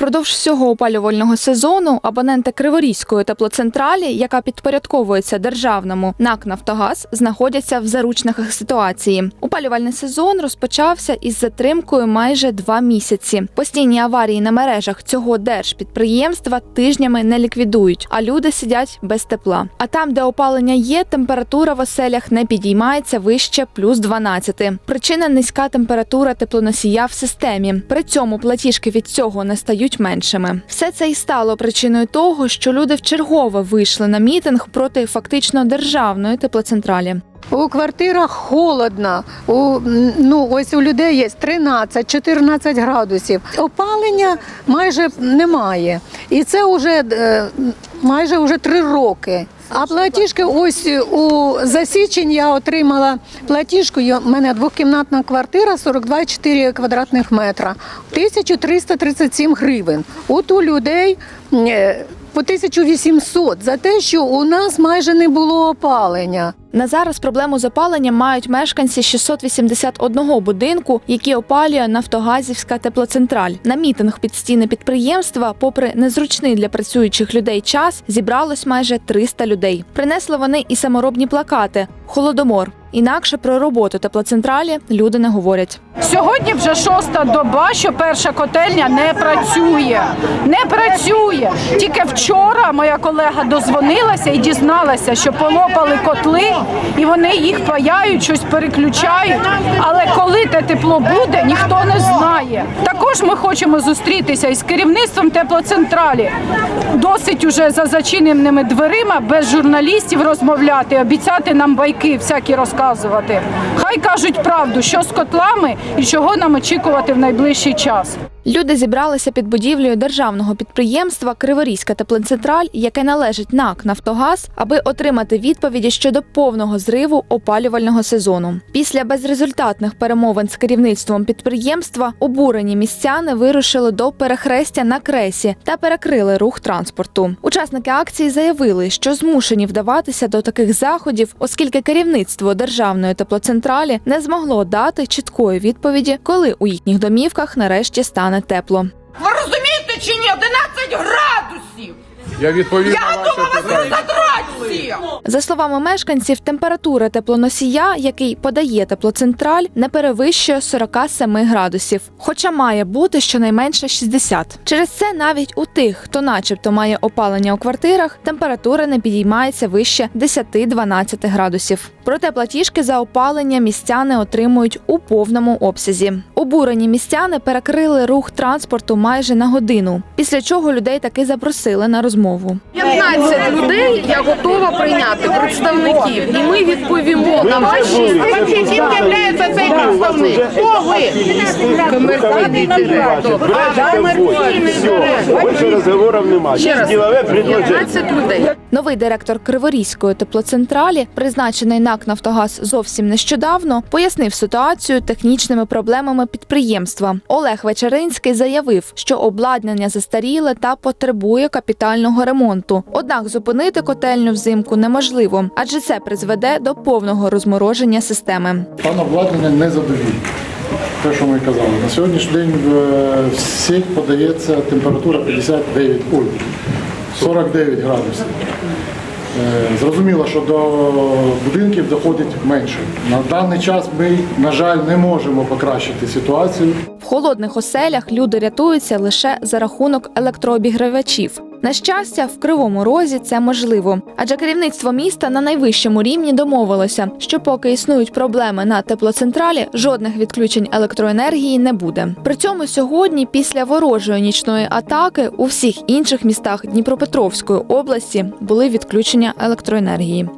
Впродовж всього опалювального сезону абоненти Криворізької теплоцентралі, яка підпорядковується державному НАК Нафтогаз, знаходяться в заручниках ситуації. Опалювальний сезон розпочався із затримкою майже два місяці. Постійні аварії на мережах цього держпідприємства тижнями не ліквідують, а люди сидять без тепла. А там, де опалення є, температура в оселях не підіймається вище плюс 12. Причина низька температура теплоносія в системі. При цьому платіжки від цього не стають меншими. Все це і стало причиною того, що люди вчергове вийшли на мітинг проти фактично державної теплоцентралі. У квартирах холодно. У, ну, ось у людей є 13-14 градусів. Опалення майже немає. І це вже е, майже вже три роки. А платіжки, ось у засічень я отримала платіжку. У мене двокімнатна квартира 42,4 квадратних метра. 1337 гривень. От у людей е, по 1800 за те, що у нас майже не було опалення. На зараз проблему з опаленням мають мешканці 681 будинку, які опалює Нафтогазівська теплоцентраль. На мітинг під стіни підприємства, попри незручний для працюючих людей час, зібралось майже 300 людей. Принесли вони і саморобні плакати Холодомор. Інакше про роботу теплоцентралі люди не говорять. Сьогодні вже шоста доба, що перша котельня не працює. Не працює. Тільки вчора моя колега дозвонилася і дізналася, що полопали котли, і вони їх паяють, щось переключають. Але коли те тепло буде, ніхто не знає. Також ми хочемо зустрітися із керівництвом теплоцентралі. Досить уже за зачиненими дверима без журналістів розмовляти, обіцяти нам байки всякі розказувати. Хай кажуть правду, що з котлами і чого нам очікувати в найближчий час. Люди зібралися під будівлею державного підприємства Криворізька теплоцентраль, яке належить НАК Нафтогаз, аби отримати відповіді щодо повного зриву опалювального сезону. Після безрезультатних перемовин з керівництвом підприємства обурені містяни вирушили до перехрестя на кресі та перекрили рух транспорту. Учасники акції заявили, що змушені вдаватися до таких заходів, оскільки керівництво державної теплоцентралі не змогло дати чіткої відповіді, коли у їхніх домівках нарешті стане тепло. Ви розумієте чи ні? 11 градусів! Я відповів Я на ваше готова вас питання. всіх! За словами мешканців, температура теплоносія, який подає теплоцентраль, не перевищує 47 градусів, хоча має бути щонайменше 60. Через це навіть у тих, хто начебто має опалення у квартирах, температура не підіймається вище 10-12 градусів. Проте платіжки за опалення містяни отримують у повному обсязі. Обурені містяни перекрили рух транспорту майже на годину, після чого людей таки запросили на розмову. 15 людей я готова прийняти представників, і ми відповімо на ваші Ким є цей представник? Хто ви? комерційний директор. Больше разговоров нема. Ще раз. деловое предложение. 15 людей. Новий директор Криворізької теплоцентралі, призначений НАК Нафтогаз зовсім нещодавно, пояснив ситуацію технічними проблемами підприємства. Олег Вечеринський заявив, що обладнання застаріле та потребує капітального ремонту. Однак зупинити котельню взимку неможливо, адже це призведе до повного розмороження системи. Стан обладнання не задовільний. Те, що ми казали. На сьогоднішній день в сеть подається температура 59, ой, 49 градусів. Е, Зрозуміло, що до будинків доходить менше. На даний час ми, на жаль, не можемо покращити ситуацію. В холодних оселях люди рятуються лише за рахунок електрообігрівачів. На щастя, в кривому розі це можливо, адже керівництво міста на найвищому рівні домовилося, що поки існують проблеми на теплоцентралі, жодних відключень електроенергії не буде. При цьому сьогодні, після ворожої нічної атаки, у всіх інших містах Дніпропетровської області були відключення електроенергії.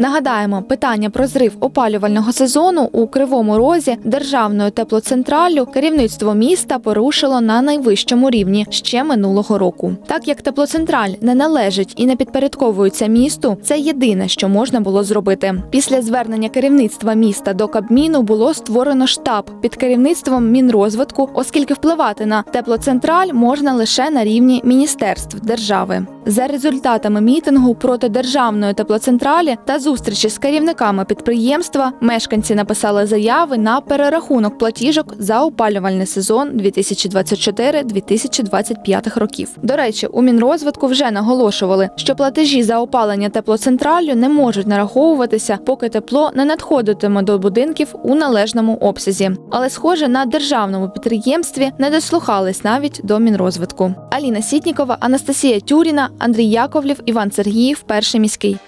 Нагадаємо, питання про зрив опалювального сезону у Кривому Розі державною теплоцентраллю керівництво міста порушило на найвищому рівні ще минулого року. Так як теплоцентраль не належить і не підпорядковується місту, це єдине, що можна було зробити. Після звернення керівництва міста до Кабміну було створено штаб під керівництвом Мінрозвитку, оскільки впливати на теплоцентраль можна лише на рівні міністерств держави. За результатами мітингу проти державної теплоцентралі та зустрічі з керівниками підприємства мешканці написали заяви на перерахунок платіжок за опалювальний сезон 2024-2025 років. До речі, у Мінрозвитку вже наголошували, що платежі за опалення теплоцентраллю не можуть нараховуватися, поки тепло не надходитиме до будинків у належному обсязі. Але, схоже, на державному підприємстві не дослухались навіть до Мінрозвитку. Аліна Сітнікова, Анастасія Тюріна, Андрій Яковлів, Іван Сергіїв, перший міський.